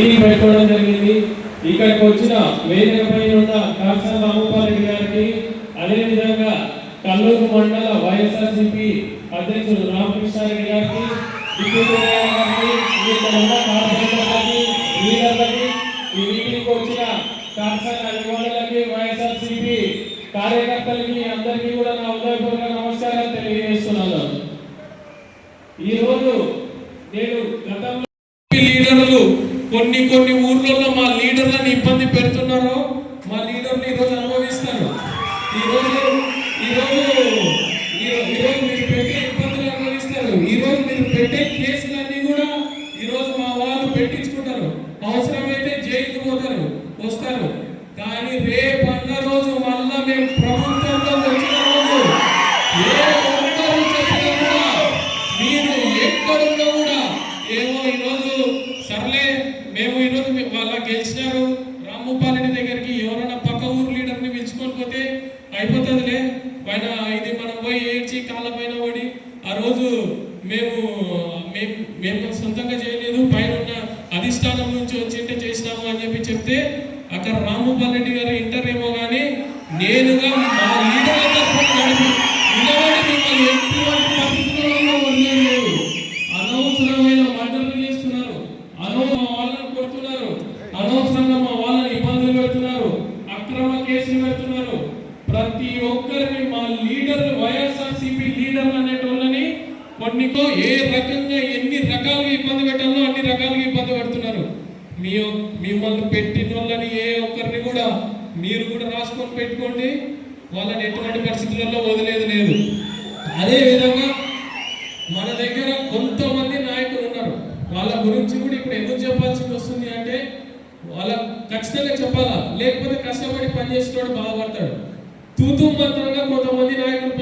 Meeting పెట్టుకోవడం జరిగింది. ఇక్కడికి వచ్చిన వేదికపై ఉన్న కాకసాల రామోపారెడ్డి గారికి అదేవిధంగా కల్లూరు మండల వైఎస్ఆర్సిపి అధ్యక్షుడు రామకృష్ణారెడ్డి గారికి డిప్యూటీ ఈ మీటింగ్ వచ్చిన కాకసాల అభిమానులకి వైఎస్ఆర్సీపీ కార్యకర్తలకి అందరికీ కూడా నా ఉదయపూర్వక నమస్కారాలు తెలియజేస్తున్నాను ఈ రోజు నేను గతంలో లీడర్లు కొన్ని కొన్ని ఊర్లలో మా లీడర్లను ఇబ్బంది పెడుతున్నారో మా లీడర్లు ఈరోజు అనుభవిస్తారు ఈరోజు ఈరోజు ఈ- ఈరోజు మీరు పెట్టే ఇబ్బందులు అనుభవిస్తారు ఈరోజు మీరు పెట్టే కేసులన్నీ కూడా ఈరోజు మా వాళ్ళు పెట్టించుకుంటారు. అవసరమైతే జైలుకు పోతారు. వస్తారు.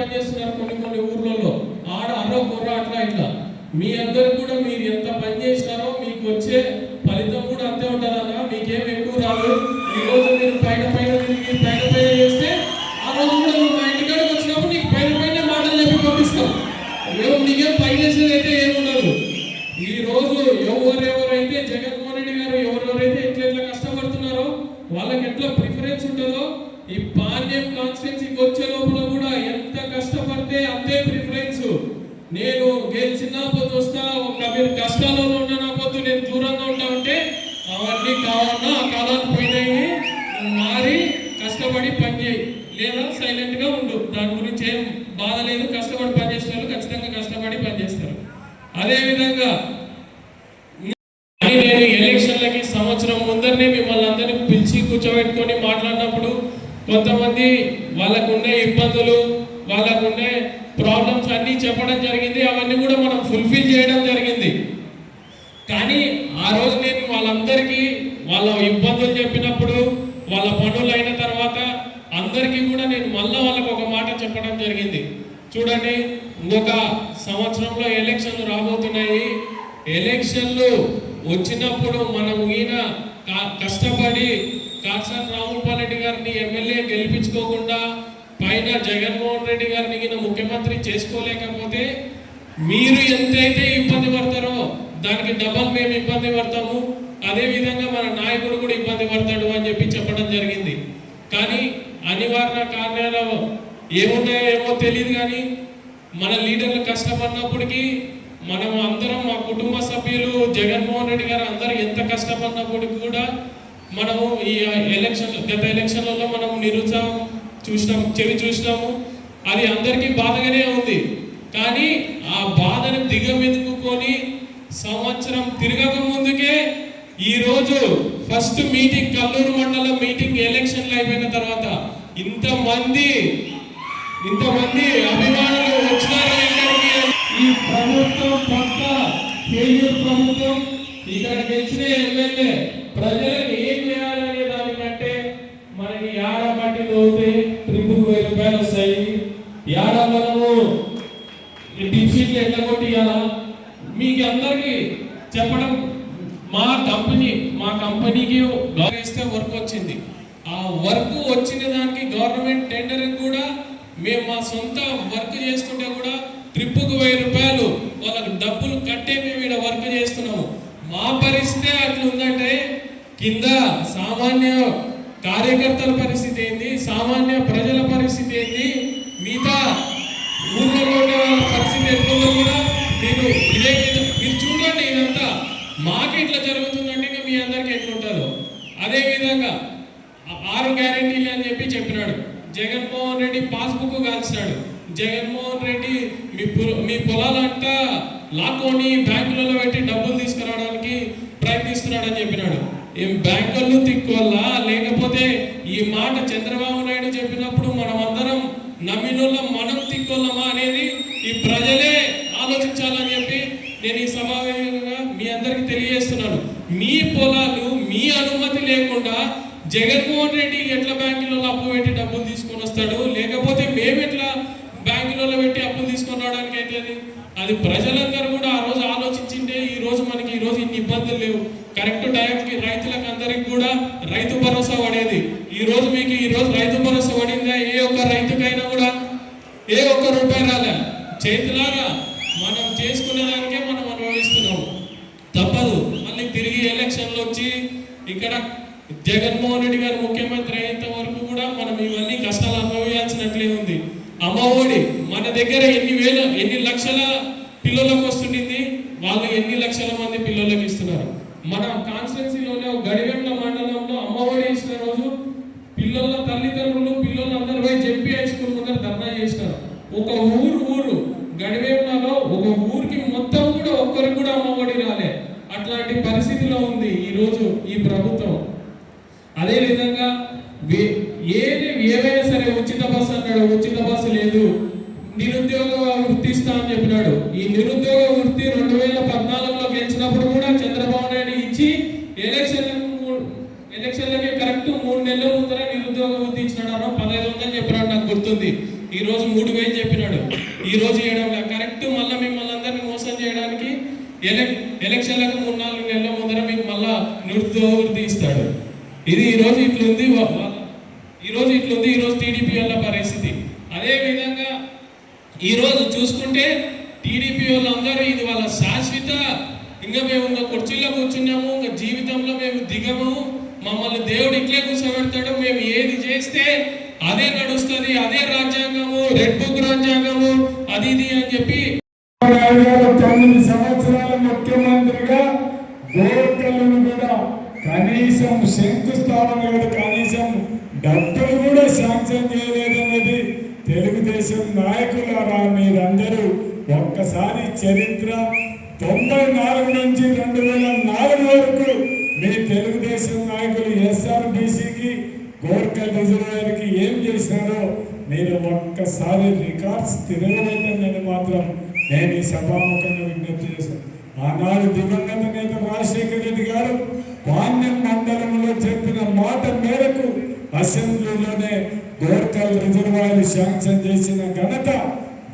నాయకులు పనిచేస్తున్నారు కొన్ని కొన్ని ఊర్లలో. ఆడ అర్ర బుర్ర అట్లా ఇట్లా మీ అందరు కూడా మీరు ఎంత పని చేసినారో మీకు వచ్చే లేదా సైలెంట్గా ఉండు. దాని గురించి ఏం బాధ లేదు. కష్టపడి పనిచేసిన వాళ్ళు ఖచ్చితంగా కష్టపడి పనిచేస్తారు. అదేవిధంగా నేను ఎలక్షన్లకి సంవత్సరం ముందరనే మిమ్మల్ని అందరినీ పిలిచి కూర్చోబెట్టుకొని మాట్లాడినప్పుడు కొంతమంది వాళ్ళకుండే ఇబ్బందులు వాళ్ళకుండే ప్రాబ్లమ్స్ అన్నీ చెప్పడం జరిగింది. అవన్నీ కూడా మనం ఫుల్ఫిల్ చేయడం జరిగింది కానీ ఆ రోజు నేను వాళ్ళందరికీ వాళ్ళ ఇబ్బందులు చెప్పినప్పుడు వాళ్ళ పనులు అయిన తర్వాత అందరికీ కూడా నేను మళ్ళా వాళ్ళకి ఒక మాట చెప్పడం జరిగింది చూడండి ఇంకొక సంవత్సరంలో ఎలక్షన్లు రాబోతున్నాయి. ఎలక్షన్లు వచ్చినప్పుడు మనం ఈయన కష్టపడి కాసాని రామగోపాల్ రెడ్డి గారిని ఎమ్మెల్యే గెలిపించుకోకుండా పైన జగన్మోహన్ రెడ్డి గారిని ఈయన ముఖ్యమంత్రి చేసుకోలేకపోతే మీరు ఎంతైతే ఇబ్బంది పడతారో దానికి డబల్ మేము ఇబ్బంది పడతాము. అదే విధంగా మన నాయకుడు కూడా ఇబ్బంది పడతాడు అని చెప్పి చెప్పడం జరిగింది. కానీ అనివార్య కారణాలు ఏమున్నాయో ఏమో తెలియదు కానీ మన లీడర్లు కష్టపడినప్పటికీ మనం అందరం మా కుటుంబ సభ్యులు జగన్మోహన్ రెడ్డి గారు అందరూ ఎంత కష్టపడినప్పటికీ కూడా మనము ఈ ఎలక్షన్ గత ఎలక్షన్లలో మనం నిరుత్సాహం చూసినాం చెవి చూసినాము. అది అందరికీ బాధగానే ఉంది. కానీ ఆ బాధను దిగమెదుకుని సంవత్సరం తిరగక ముందుకే ఈరోజు ఫస్ట్ మీటింగ్ కల్లూరు మండలం మీటింగ్ ఎలక్షన్లు అయిపోయిన తర్వాత ఇంతమంది ఇంతమంది అభిమానులు వచ్చినారు ఈ ప్రభుత్వం పక్క ఫెయిల్యూర్ ప్రభుత్వం ఇక్కడ గెలిచిన ఎమ్మెల్యే ప్రజలకు ఏం చేయాలనే దానికంటే మనకి యాడ పట్టి తోతే ట్రిపుల్ వెయ్యి రూపాయలు వస్తాయి. యాడ మనము డిఫిషిట్లు ఎట్లా కొట్టియాలా మీకు అందరికీ చెప్పడం మా కంపెనీ మా కంపెనీకి ఇస్తే వర్క్ వచ్చింది. ఆ వర్క్ వచ్చిన దానికి గవర్నమెంట్ టెండరింగ్ కూడా మేము మా సొంత వర్క్ చేసుకుంటే కూడా ట్రిప్పుకు వెయ్యి రూపాయలు వాళ్ళకి డబ్బులు కట్టే మేము ఇక్కడ వర్క్ చేస్తున్నాము. మా పరిస్థితే అట్లా ఉందంటే కింద సామాన్య కార్యకర్తల పరిస్థితి ఏంది సామాన్య ప్రజల పరిస్థితి ఏంది మిగతా ఊళ్ళో వాళ్ళ పరిస్థితి ఎట్లుందో కూడా మీరు ఇదే మీరు చూడండి ఇదంతా. మాకు ఇట్లా జరుగుతుందంటే ఇంకా మీ అందరికి ఎట్లుంటుందో. అదేవిధంగా ఆరు గ్యారెంటీలు అని చెప్పి చెప్పినాడు. జగన్మోహన్ రెడ్డి పాస్బుక్ కాల్చాడు జగన్మోహన్ రెడ్డి మీ పొల- మీ పొలాలంట లాక్కొని బ్యాంకులలో పెట్టి డబ్బులు తీసుకురావడానికి ప్రయత్నిస్తున్నాడని చెప్పినాడు. ఏం బ్యాంకులు తిక్కోల్లా లేకపోతే ఈ మాట చంద్రబాబు నాయుడు చెప్పినప్పుడు మనం అందరం నమ్మినోళ్ళం మనం తిక్కువల్లమా అనేది ఈ ప్రజలే ఆలోచించాలని చెప్పి నేను ఈ సమావేశంగా మీ అందరికి తెలియజేస్తున్నాను. మీ పొలాలు మీ అనుమతి లేకుండా జగన్మోహన్ రెడ్డి ఎట్ల బ్యాంకులలో అప్పు పెట్టి డబ్బులు తీసుకొని లేకపోతే మేము ఎట్లా బ్యాంకులలో పెట్టి అప్పులు తీసుకొని రావడానికి అవుతుంది అది ప్రజలందరూ కూడా ఆ రోజు ఆలోచించింటే ఈ రోజు మనకి ఈ రోజు ఇన్ని ఇబ్బందులు లేవు కరెక్ట్ టైంకి రైతులకు అందరికి కూడా రైతు భరోసా పడేది ఈ రోజు మీకు ఈ రోజు రైతు భరోసా పడిందా ఏ ఒక్క రైతుకైనా కూడా ఏ ఒక్క రూపాయి రాలే చేతులారా మనం చేసుకునే దానికే మనం అనుభవిస్తున్నాం తప్పదు మళ్ళీ తిరిగి ఎలక్షన్లు వచ్చి ఇక్కడ జగన్మోహన్ రెడ్డి గారు ముఖ్యమంత్రి అయ్యేంత వరకు కూడా మనం ఇవన్నీ కష్టాలు అనుభవించాల్సినట్లే ఉంది అమ్మఒడి మన దగ్గర ఎన్ని వేల ఎన్ని లక్షల పిల్లలకు వస్తుండింది? వాళ్ళు ఎన్ని లక్షల మంది పిల్లలకు ఇస్తున్నారు? మన కాన్స్టిట్యున్సీలోనే గడివెంల మండలంలో అమ్మఒడి ఇచ్చిన రోజు పిల్లల తల్లిదండ్రులు పిల్లలు అందరూ పోయి జెంపీ హై స్కూల్ ముందర ధర్నా చేసినారు. ఒక ఊరు ఊరు గడివేమలో ఒక ఊరికి మొత్తం కూడా ఒక్కరికి కూడా అమ్మఒడి రాలే అట్లాంటి పరిస్థితిలో ఉంది ఈ రోజు ఈ ప్రభుత్వం అదే విధంగా వే- ఏది ఏవైనా సరే ఉచిత బస్సు అన్నాడు ఉచిత బస్సు లేదు నిరుద్యోగ వృత్తి ఇస్తా అని చెప్పినాడు ఈ నిరుద్యోగ వృత్తి రెండు వేల పద్నాలుగులో గెలిచినప్పుడు కూడా చంద్రబాబు నాయుడు ఇచ్చి ఎలక్షన్ ఎలక్షన్లకి కరెక్ట్ మూడు నెలల ముందర నిరుద్యోగ వృత్తి ఇచ్చినాడు అన్న పదహైదు వందలు చెప్పినాడు ఈ రోజు మూడు వేలు చెప్పినాడు. ఈ రోజు చేయడం కరెక్ట్ మళ్ళీ మిమ్మల్ని అందరినీ మోసం చేయడానికి ఎలక్ ఎలక్షన్లకు మూడు నాలుగు నెలల ముందర మీకు మళ్ళా నిరుద్యోగ ఇస్తాడు. ఇది ఈ రోజు ఇట్లుంది ఈ రోజు ఇట్లుంది ఈ రోజు టీడీపీ వాళ్ళ పరిస్థితి. అదే విధంగా ఈ రోజు చూసుకుంటే టీడీపీ వాళ్ళందరూ ఇది వాళ్ళ శాశ్వత. ఇంకా మేము ఇంకా కుర్చీలో కూర్చున్నాము ఇంకా జీవితంలో మేము దిగము. మమ్మల్ని దేవుడు ఇట్లే కూర్చోబెడతాడు. మేము ఏది చేస్తే అదే నడుస్తుంది అదే రాజ్యాంగము రెడ్ బుక్ రాజ్యాంగము అది ఇది అని చెప్పి తొమ్మిది సంవత్సరాల ముఖ్యమంత్రిగా గోర్కలను కూడా కనీసం శంకుస్థాపన కూడా కనీసం డబ్బులు కూడా శాంక్షన్ చేయలేదన్నది తెలుగుదేశం నాయకుల మీరందరూ ఒక్కసారి చరిత్ర ఒక్కసారి రికార్డ్స్ తిరగబెట్టండి మాత్రం. నేను ఈ సభాముఖంగా విజ్ఞప్తి చేశాను. ఆనాడు దివంగత నేత రాజశేఖర రెడ్డి గారు పాండ్యం మండలంలో చెప్పిన మాట మేరకు అసెంబ్లీలోనే గోర్కల్ రిజర్వాయర్ శాంక్షన్ చేసిన ఘనత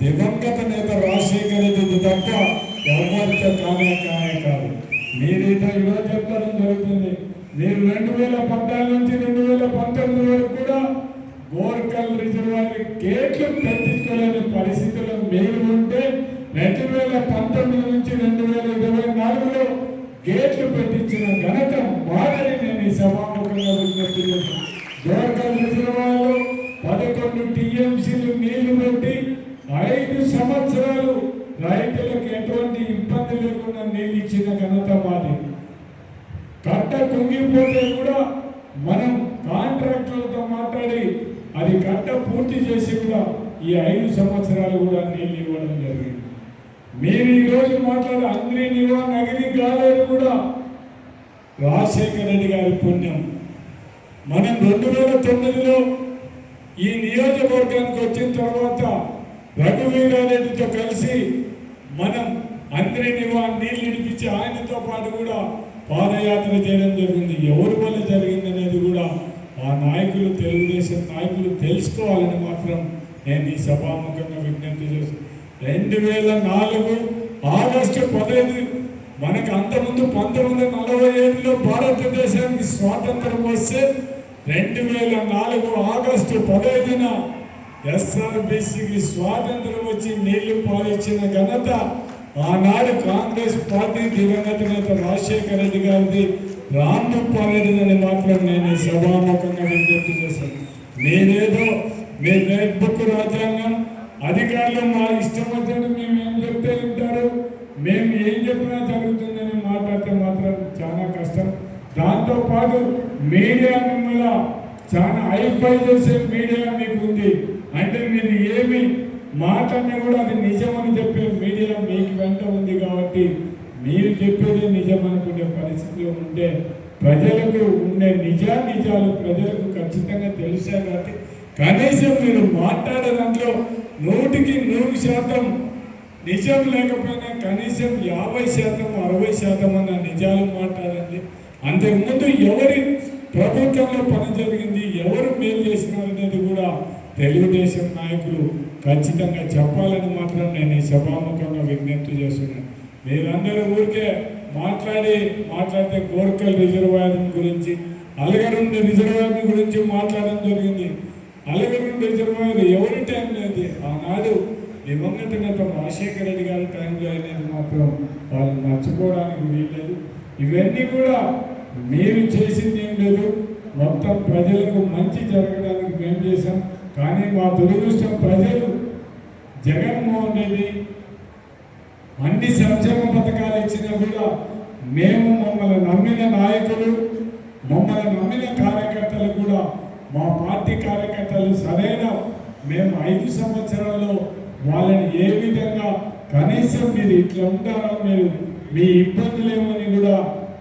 దివంగత నేత రాజశేఖర రెడ్డి తప్ప ఎవరితో కానే కానే కాదు. మీరైతే ఈరోజు చెప్పడం జరుగుతుంది. మీరు రెండు వేల పద్నాలుగు నుంచి రెండు వేల పంతొమ్మిది వరకు కూడా గోర్కల్ దానికి గేట్లు పెట్టించుకోలేని పరిస్థితుల్లో మీరు ఉంటే రెండు వేల పంతొమ్మిది నుంచి రెండు వేల ఇరవై నాలుగులో గేట్లు పెట్టించిన ఘనత మాదని నేను ఈ సభాముఖంగా విజ్ఞప్తి చేశాను పదకొండు టీఎంసీలు నీళ్ళు పెట్టి ఐదు సంవత్సరాలు రైతులకు ఎటువంటి ఇబ్బంది లేకుండా నీళ్ళు ఇచ్చిన ఘనత మాది. కట్ట కుంగిపోతే కూడా మనం కాంట్రాక్టర్లతో మాట్లాడి అది కట్ట పూర్తి చేసి కూడా ఈ ఐదు సంవత్సరాలు కూడా నీళ్ళు ఇవ్వడం జరిగింది. మీరు ఈరోజు మాట్లాడే అందరి నివా నగిరి కాలేదు కూడా రాజశేఖర రెడ్డి గారి పుణ్యం. మనం రెండు వేల తొమ్మిదిలో ఈ నియోజకవర్గానికి వచ్చిన తర్వాత రఘువీరారెడ్డితో కలిసి మనం అందరి నివా నీళ్ళు ఇడిపించి ఆయనతో పాటు కూడా పాదయాత్ర చేయడం జరిగింది. ఎవరి వల్ల జరిగింది అనేది కూడా ఆ నాయకులు తెలుగుదేశం నాయకులు తెలుసుకోవాలని మాత్రం నేను ఈ సభాముఖంగా విజ్ఞప్తి చేస్తాను రెండు వేల నాలుగు ఆగస్టు పదహైదు మనకు అంతకుముందు పంతొమ్మిది వందల నలభై ఏడులో భారతదేశానికి స్వాతంత్రం వస్తే రెండు వేల నాలుగు ఆగస్టు పదహైదున ఎస్ఆర్బిసికి స్వాతంత్రం వచ్చి నీళ్ళు పాలించిన ఘనత ఆనాడు కాంగ్రెస్ పార్టీ దివంగత నేత రాజశేఖర రెడ్డి గారిది. రామపాలెడని మాత్రం నేను సభాముఖంగా విజ్ఞప్తి చేశాను. నేనేదో మీ రెడ్ బుక్ రాజ్యాంగం అధికారులు మా ఇష్టం వచ్చినట్టు మేము ఏం చెప్తే వింటారు? మేము ఏం చెప్పినా జరుగుతుందని మాట్లాడితే మాత్రం చాలా కష్టం. దాంతో పాటు మీడియా మిమ్మల్ని చాలా హైఫై చేసే మీడియా మీకు ఉంది. అంటే మీరు ఏమి మాట్లాడినా కూడా అది నిజమని చెప్పే మీడియా మీకు వెంట ఉంది కాబట్టి మీరు చెప్పేది నిజం అనుకునే పరిస్థితిలో ఉంటే ప్రజలకు ఉండే నిజా నిజాలు ప్రజలకు ఖచ్చితంగా తెలుసా కాబట్టి కనీసం మీరు మాట్లాడే దాంట్లో నూటికి నూరు శాతం నిజం లేకపోయినా కనీసం యాభై శాతం అరవై శాతం అన్న నిజాలు మాట్లాడండి. అంతకుముందు ఎవరి ప్రభుత్వంలో పని జరిగింది ఎవరు మేలు చేసినారు అనేది కూడా తెలుగుదేశం నాయకులు ఖచ్చితంగా చెప్పాలని మాత్రం నేను ఈ సభాముఖంగా విజ్ఞప్తి చేస్తున్నాను. మీరందరూ ఊరికే మాట్లాడి మాట్లాడితే కోర్కల్ రిజర్వాయర్ గురించి అలగరుండి రిజర్వాయర్ గురించి మాట్లాడడం జరిగింది. అలగరుండి రిజర్వాయర్ ఎవరి టైం లేదు ఆనాడు దివంగత నేత రాజశేఖర రెడ్డి గారి టైంలో అనేది మాత్రం వాళ్ళు మర్చిపోవడానికి వీల్లేదు. ఇవన్నీ కూడా మీరు చేసింది ఏం లేదు. మొత్తం ప్రజలకు మంచి జరగడానికి మేము చేశాం. కానీ మా దురదృష్టం ప్రజలు జగన్మోహన్ రెడ్డి అన్ని సంక్షేమ పథకాలు ఇచ్చినా కూడా మేము మమ్మల్ని నమ్మిన నాయకులు మమ్మల్ని నమ్మిన కార్యకర్తలు కూడా మా పార్టీ కార్యకర్తలు సరైన మేము ఐదు సంవత్సరాల్లో వాళ్ళని ఏ విధంగా కనీసం మీరు ఇట్లా ఉంటారో మీరు మీ ఇబ్బందులేమని కూడా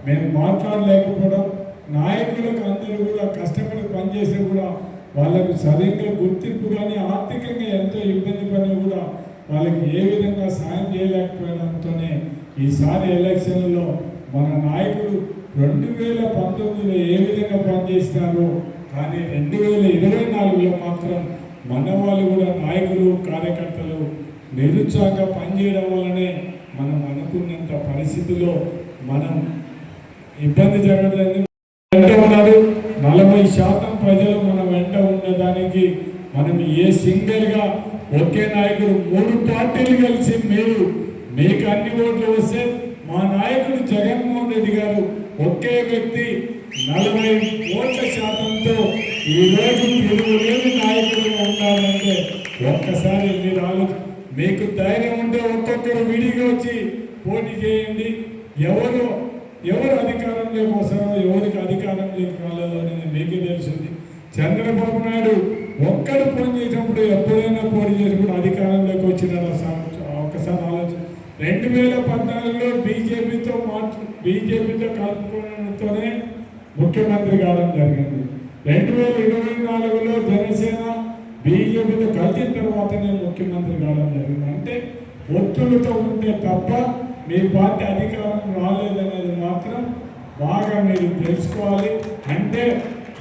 మేము మాట్లాడలేకపోవడం నాయకులకు అందరూ కూడా కష్టపడి పనిచేసి కూడా వాళ్ళకు సరిగ్గా గుర్తింపు కానీ ఆర్థికంగా ఎంతో ఇబ్బంది పడినా కూడా వాళ్ళకి ఏ విధంగా సాయం చేయలేకపోవడంతోనే ఈసారి ఎలక్షన్లో మన నాయకుడు రెండు వేల పంతొమ్మిదిలో ఏ విధంగా పనిచేసినారో కానీ రెండు వేల ఇరవై నాలుగులో మాత్రం మన వాళ్ళు కూడా నాయకులు కార్యకర్తలు నిరుత్సాహంగా పనిచేయడం వల్లనే మనం అనుకున్నంత పరిస్థితిలో మనం ఇబ్బంది జరగదని వెంట ఉన్నారు నలభై శాతం ప్రజలు మన వెంట ఉండడానికి మనం ఏ సింగిల్గా ఒకే నాయకుడు మూడు పార్టీలు కలిసి మీరు మీకు అన్ని ఓట్లు వస్తే మా నాయకుడు జగన్మోహన్ రెడ్డి గారు ఒకే వ్యక్తి నలభై ఓట్ల శాతంతో ఈరోజు రోజు తిరుగులేని నాయకులుగా ఉన్నారంటే ఒక్కసారి మీరు ఆలోచన మీకు ధైర్యం ఉంటే ఒక్కొక్కరు విడిగా వచ్చి పోటీ చేయండి. ఎవరు ఎవరు అధికారంలోకి వస్తారో ఎవరికి అధికారంలోకి కాలేదు అనేది మీకే తెలిసింది చంద్రబాబు నాయుడు ఒక్కడు ఫోన్ చేసినప్పుడు ఎప్పుడైనా పోటీ చేసినప్పుడు అధికారంలోకి వచ్చినారు ఒకసారి ఆలోచన. రెండు వేల పద్నాలుగులో బీజేపీతో మాట్లా బీజేపీతో కలుపుకోవడంతోనే ముఖ్యమంత్రి కావడం జరిగింది. రెండు వేల ఇరవై నాలుగులో జనసేన బీజేపీతో కలిసిన తర్వాతనే ముఖ్యమంత్రి కావడం జరిగింది. అంటే ఒత్తులతో ఉంటే తప్ప మీ పార్టీ అధికారం రాలేదనేది మాత్రం బాగా మీరు తెలుసుకోవాలి. అంటే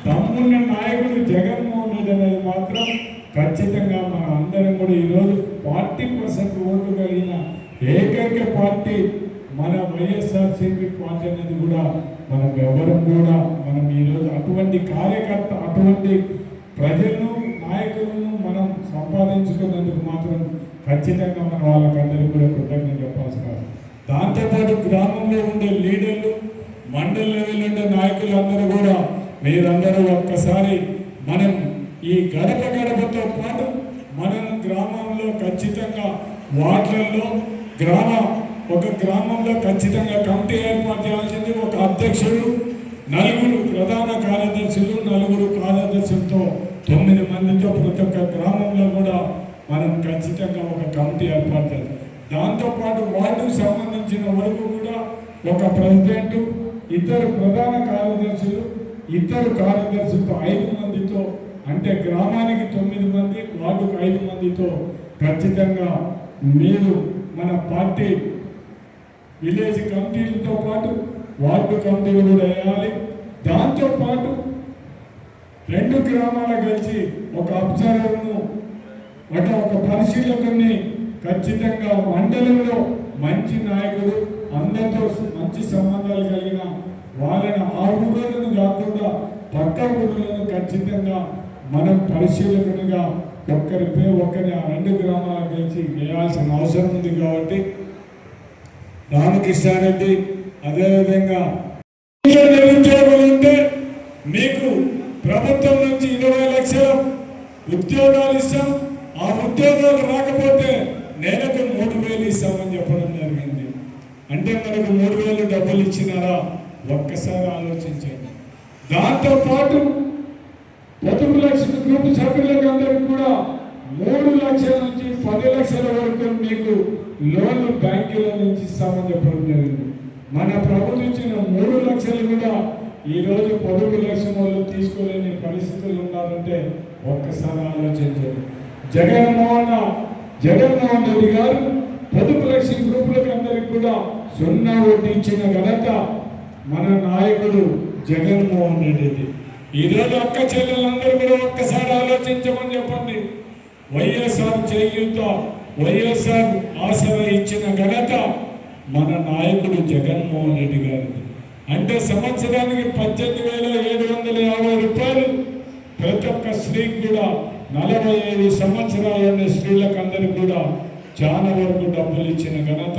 దమ్మున్న నాయకుడు జగన్ ఉందనేది మాత్రం ఖచ్చితంగా మన అందరం కూడా ఈరోజు ఫార్టీ పర్సెంట్ ఓట్లు కలిగిన ఏకైక పార్టీ మన వైఎస్ఆర్సీపీ పార్టీ అనేది కూడా మనం ఎవరం కూడా మనం ఈరోజు అటువంటి కార్యకర్త అటువంటి ప్రజలను నాయకులను మనం సంపాదించుకున్నందుకు మాత్రం ఖచ్చితంగా మన వాళ్ళకందరికీ కూడా కృతజ్ఞత చెప్పాల్సిన అవసరం. దాంతోపాటు గ్రామంలో ఉండే లీడర్లు మండలి లెవెల్ ఉండే నాయకులు అందరూ కూడా మీరందరూ ఒక్కసారి మనం ఈ గడప గడపతో పాటు మనం గ్రామంలో ఖచ్చితంగా వార్డులలో గ్రామ ఒక గ్రామంలో ఖచ్చితంగా కమిటీ ఏర్పాటు చేయాల్సింది ఒక అధ్యక్షుడు నలుగురు ప్రధాన కార్యదర్శులు నలుగురు కార్యదర్శులతో తొమ్మిది మందితో ప్రతి ఒక్క గ్రామంలో కూడా మనం ఖచ్చితంగా ఒక కమిటీ ఏర్పాటు చేయాలి. దాంతోపాటు వార్డుకు సంబంధించిన వరకు కూడా ఒక ప్రెసిడెంటు ఇద్దరు ప్రధాన కార్యదర్శులు ఇద్దరు కార్యదర్శులతో ఐదు మందితో అంటే గ్రామానికి తొమ్మిది మంది వార్డుకు ఐదు మందితో ఖచ్చితంగా మీరు మన పార్టీ విలేజ్ కమిటీలతో పాటు వార్డు కమిటీలు కూడా వేయాలి. దాంతో పాటు రెండు గ్రామాల కలిసి ఒక అబ్జర్వర్ను అట్లా ఒక పరిశీలకుని ఖచ్చితంగా మండలంలో మంచి నాయకుడు అందరితో మంచి సంబంధాలు కలిగిన వాళ్ళని ఆ ఊళ్ళను కాకుండా పక్క ఊళ్ళను ఖచ్చితంగా మనం పరిశీలకునిగా ఒక్కరిపై ఒక్కరి ఆ రెండు గ్రామాలకు గెలిచి వేయాల్సిన అవసరం ఉంది కాబట్టి రామకృష్ణారెడ్డి అదేవిధంగా ఇంట్లో నిరుద్యోగులు ఉంటే మీకు ప్రభుత్వం నుంచి ఇరవై లక్షల ఉద్యోగాలు ఇస్తాం. ఆ ఉద్యోగాలు రాకపోతే నెలకు మూడు వేలు ఇస్తామని చెప్పడం జరిగింది. అంటే మనకు మూడు వేలు డబ్బులు ఇచ్చినారా? ఒక్కసారి ఆలోచించండి. దాంతో పాటు పొదుపు లక్షల గ్రూప్ సభ్యులకు అందరికీ కూడా మూడు లక్షల నుంచి పది లక్షల వరకు మీకు లోన్లు బ్యాంకుల నుంచి ఇస్తామని చెప్పడం జరిగింది. మన ప్రభుత్వం ఇచ్చిన మూడు లక్షలు కూడా ఈరోజు పొదుపు లక్షల వాళ్ళు తీసుకోలేని పరిస్థితులు ఉన్నారంటే ఒక్కసారి ఆలోచించండి. జగన్మోహన్ జగన్మోహన్ రెడ్డి గారు పొదుపు లక్షల గ్రూపులకు అందరికి కూడా సున్నా వడ్డీ ఇచ్చిన ఘనత మన నాయకుడు జగన్మోహన్ రెడ్డిది. ఈరోజు అక్క చెల్లెలందరూ కూడా ఒక్కసారి ఆలోచించమని చెప్పండి. వైఎస్ఆర్ చేయూత వైఎస్ఆర్ ఆసరా ఇచ్చిన ఘనత మన నాయకుడు జగన్మోహన్ రెడ్డి గారిది. అంటే సంవత్సరానికి పద్దెనిమిది వేల ఏడు వందల యాభై రూపాయలు ప్రతి ఒక్క స్త్రీకి కూడా నలభై ఐదు సంవత్సరాలు స్త్రీలకు అందరికి కూడా చాలా వరకు డబ్బులు ఇచ్చిన ఘనత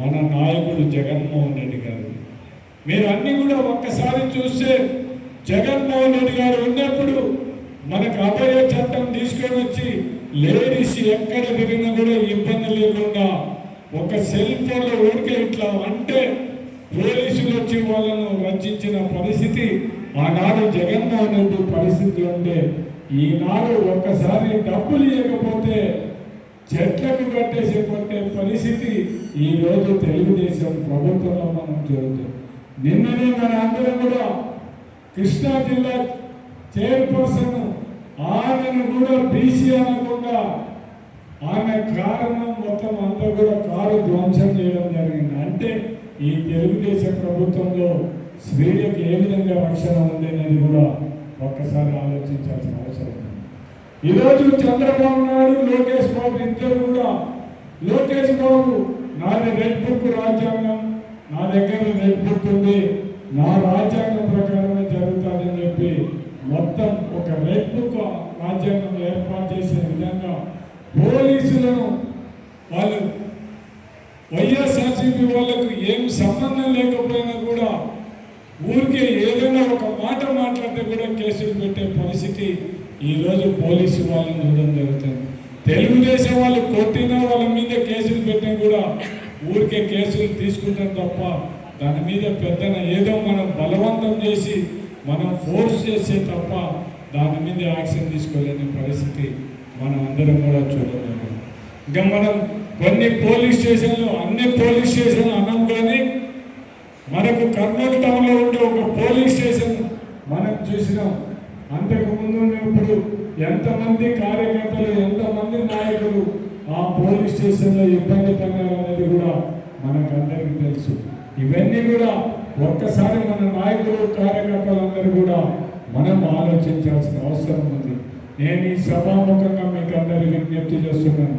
మన నాయకుడు జగన్మోహన్ రెడ్డి గారు మీరు అన్నీ కూడా ఒక్కసారి చూస్తే జగన్మోహన్ రెడ్డి గారు ఉన్నప్పుడు మనకు అభయ చట్టం తీసుకొని వచ్చి లేడీస్ ఎక్కడ తిరిగినా కూడా ఇబ్బంది లేకుండా ఒక సెల్ ఫోన్లో ఊరికే ఇట్లా అంటే పోలీసులు వచ్చి వాళ్ళను రచించిన పరిస్థితి ఆనాడు జగన్మోహన్ రెడ్డి పరిస్థితి ఉంటే ఈనాడు ఒక్కసారి డబ్బులు ఇవ్వకపోతే చెట్లకు కట్టేసి కొట్టే పరిస్థితి ఈ రోజు తెలుగుదేశం ప్రభుత్వంలో మనం చూడదు నిన్ననే మన అందరం కూడా కృష్ణా జిల్లా చైర్పర్సన్ ఆమెను కూడా బీసీ అనకుండా ఆమె కారణం మొత్తం అంతా కూడా కారు ధ్వంసం చేయడం జరిగింది. అంటే ఈ తెలుగుదేశం ప్రభుత్వంలో స్త్రీలకు ఏ విధంగా రక్షణ ఉంది అనేది కూడా ఒక్కసారి ఆలోచించాల్సిన అవసరం ఉంది. ఈరోజు చంద్రబాబు నాయుడు లోకేష్ బాబు ఇద్దరు కూడా లోకేష్ బాబు నాది రెడ్ బుక్ రాజ్యాంగం నా దగ్గర రెడ్ బుక్ ఉంది నా రాజ్యాంగం ప్రకారమే జరుగుతుందని చెప్పి మొత్తం ఒక రెడ్ రాజ్యాంగం ఏర్పాటు చేసే విధంగా పోలీసులను వాళ్ళు వైఎస్ఆర్సీపీ వాళ్ళకు ఏం సంబంధం లేకపోయినా కూడా ఊరికే ఏదైనా ఒక మాట మాట్లాడితే కూడా కేసులు పెట్టే పరిస్థితి ఈరోజు పోలీసు వాళ్ళని చూడడం జరుగుతుంది. తెలుగుదేశం వాళ్ళు కొట్టినా వాళ్ళ మీద కేసులు పెట్టినా కూడా ఊరికే కేసులు తీసుకుంటాం తప్ప దాని మీద పెద్దన ఏదో మనం బలవంతం చేసి మనం ఫోర్స్ చేసే తప్ప దాని మీద యాక్షన్ తీసుకోలేని పరిస్థితి మనం అందరం కూడా చూడలేము. ఇంకా మనం కొన్ని పోలీస్ స్టేషన్లు అన్ని పోలీస్ స్టేషన్లు అన్నాం కానీ మనకు కర్నూలు టౌన్లో ఉండే ఒక పోలీస్ స్టేషన్ మనం చూసినాం. అంతకు ముందు ఎంతమంది కార్యకర్తలు ఎంతమంది నాయకులు ఆ పోలీస్ స్టేషన్లో ఇబ్బంది పడ్డారు అనేది కూడా మనకు అందరికీ తెలుసు. ఇవన్నీ కూడా ఒక్కసారి మన నాయకులు కార్యకర్తలందరూ కూడా మనం ఆలోచించాల్సిన అవసరం ఉంది. నేను ఈ సభాముఖంగా మీకు అందరి విజ్ఞప్తి చేస్తున్నాను.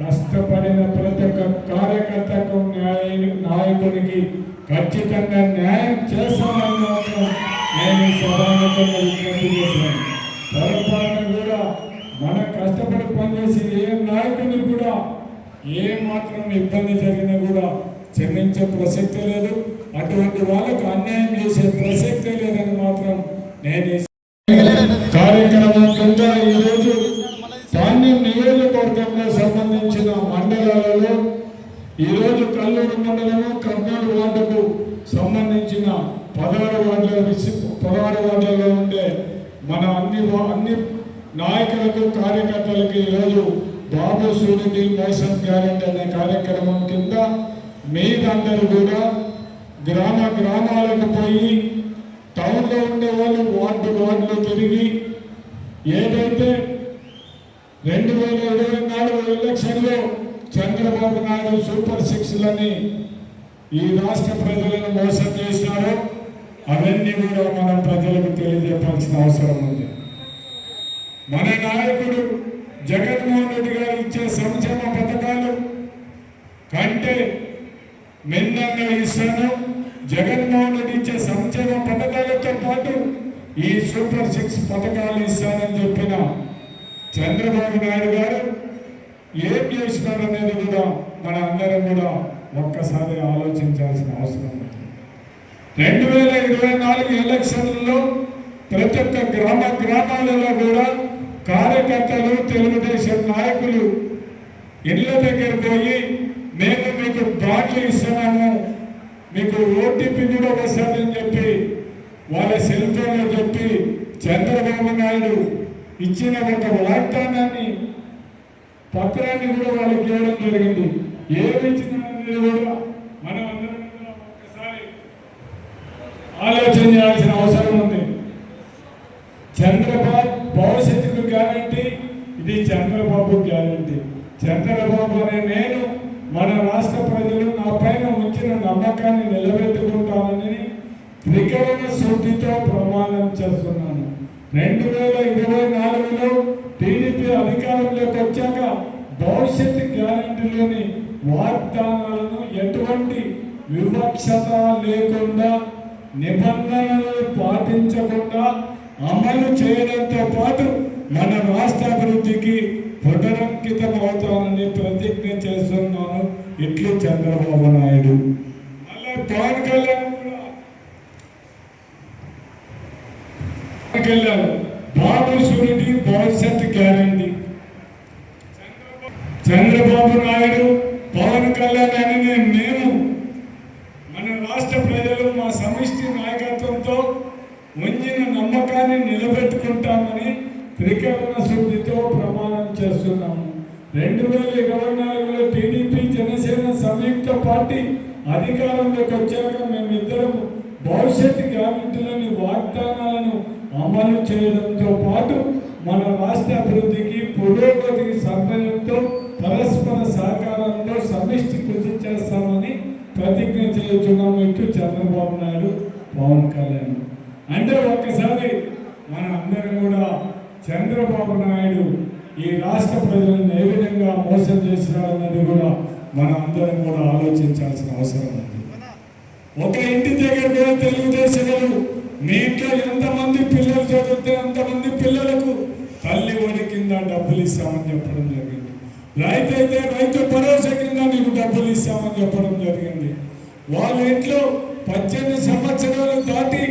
కష్టపడిన ప్రతి ఒక్క కార్యకర్తకు న్యాయ నాయకునికి ఖచ్చితంగా న్యాయం చేస్తానని మాత్రం నేను ఈ సభాముఖంగా విజ్ఞప్తి చేశాను పొరపాటున కూడా మనం కష్టపడి పనిచేసి ఏ నాయకుని కూడా ఏ మాత్రం ఇబ్బంది జరిగినా కూడా క్షమించే ప్రసక్తే లేదు. అటువంటి వాళ్ళకు అన్యాయం చేసే ప్రసక్తే లేదని మాత్రం నేను కార్యక్రమం కింద ఈరోజు పాండ్యం నియోజకవర్గంలో సంబంధించిన మండలాలలో ఈరోజు కల్లూరు మండలము కర్నూలు వార్డుకు సంబంధించిన పదహారు వార్డుల పదహారు వార్డులలో ఉండే మన అన్ని అన్ని నాయకులకు కార్యకర్తలకు ఈరోజు బాబు సూర్యుడి మోసం గ్యారెంటీ అనే కార్యక్రమం కింద మీరందరూ కూడా గ్రామ గ్రామాలకు పోయి టౌన్లో ఉండే వాళ్ళు వార్డు వార్డులో తిరిగి ఏదైతే రెండు వేల ఇరవై నాలుగు ఎలక్షన్లో చంద్రబాబు నాయుడు సూపర్ సిక్స్లని ఈ రాష్ట్ర ప్రజలను మోసం చేసినారో అవన్నీ కూడా మనం ప్రజలకు తెలియజెప్పాల్సిన అవసరం ఉంది. మన నాయకుడు జగన్మోహన్ రెడ్డి గారు ఇచ్చే సంక్షేమ పథకాలు కంటే మెందంగా ఇస్తాను జగన్మోహన్ రెడ్డి ఇచ్చే సంక్షేమ పథకాలతో పాటు ఈ సూపర్ సిక్స్ పథకాలు ఇస్తానని చెప్పిన చంద్రబాబు నాయుడు గారు ఏం చేసినారు కూడా మన అందరం కూడా ఒక్కసారి ఆలోచించాల్సిన అవసరం ఉంది. రెండు వేల ఇరవై నాలుగు ఎలక్షన్లలో ప్రతి ఒక్క గ్రామ గ్రామాలలో కూడా కార్యకర్తలు తెలుగుదేశం నాయకులు ఇళ్ళ దగ్గర పోయి మేము మీకు బాట్లు ఇస్తున్నాము మీకు ఓటీపీ కూడా వస్తుందని చెప్పి వాళ్ళ సెల్ ఫోన్లో చెప్పి చంద్రబాబు నాయుడు ఇచ్చిన ఒక వాగ్దానాన్ని పత్రాన్ని కూడా వాళ్ళకి ఇవ్వడం జరిగింది. ఏమి ఇచ్చినారనేది కూడా మనం అందరం ఒక్కసారి ఆలోచన చేయాల్సిన అవసరం ఉంది. చంద్రబాబు భవిష్యత్తుకు గ్యారంటీ ఇది చంద్రబాబు గ్యారంటీ చంద్రబాబు అనే నేను మన రాష్ట్ర ప్రజలు నా పైన ఉంచిన నమ్మకాన్ని నిలబెట్టుకుంటానని త్రికరణ శుద్ధితో ప్రమాణం చేస్తున్నాను. రెండు వేల ఇరవై నాలుగులో టీడీపీ అధికారంలోకి వచ్చాక భవిష్యత్తు గ్యారంటీలోని వాగ్దానాలను ఎటువంటి వివక్షత లేకుండా నిబంధనలు పాటించకుండా అమలు చేయడంతో పాటు మన రాష్ట్ర పునరంకితమవుతానని ప్రతిజ్ఞ చేస్తున్నాను. ఇట్లు చంద్రబాబు నాయుడు. అలా పవన్ కళ్యాణ్ కూడా. కళ్యాణ్ బాబు సూరిటి భవిష్యత్ గ్యారంటీ. చంద్రబాబు నాయుడు పవన్ కళ్యాణ్ అని మేము. మన రాష్ట్ర ప్రజలు మా సమిష్టి నాయకత్వంతో ఉంచిన నమ్మకాన్ని నిలబెట్టుకుంటామని త్రికరణ శుద్ధితో ప్రమాణం చేస్తున్నాము. రెండు వేల ఇరవై నాలుగులో టీడీపీ జనసేన సంయుక్త పార్టీ అధికారంలోకి వచ్చాక మేమిద్దరం భవిష్యత్ గ్యారెంటీలని వాగ్దానాలను అమలు చేయడంతో పాటు మన రాష్ట్ర అభివృద్ధికి పురోగతికి సమయంతో పరస్పర సహకారంతో సమిష్టి కృషి చేస్తామని ప్రతిజ్ఞ చేస్తున్నాము ఇటు చంద్రబాబు నాయుడు పవన్ కళ్యాణ్. అంటే ఒక్కసారి మన అందరం కూడా చంద్రబాబు నాయుడు ఈ రాష్ట్ర ప్రజలను ఏ విధంగా మోసం చేసినారన్నది కూడా మన అందరం కూడా ఆలోచించాల్సిన అవసరం ఉంది. ఒక ఇంటి దగ్గర కూడా తెలుగుదేశాలు మీ ఇంట్లో ఎంతమంది పిల్లలు చదివితే అంతమంది పిల్లలకు తల్లి ఒడి కింద డబ్బులు ఇస్తామని చెప్పడం జరిగింది. రైతు అయితే రైతు భరోసా కింద నీకు డబ్బులు ఇస్తామని చెప్పడం జరిగింది. వాళ్ళ ఇంట్లో పద్దెనిమిది సంవత్సరాలు దాటి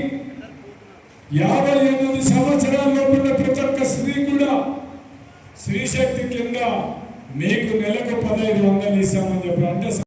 యాభై ఎనిమిది సంవత్సరాల లోపల ప్రతి ఒక్క స్త్రీ కూడా స్త్రీ శక్తి కింద మీకు నెలకు పదహైదు వందలు ఇస్తామని చెప్పారు అంటే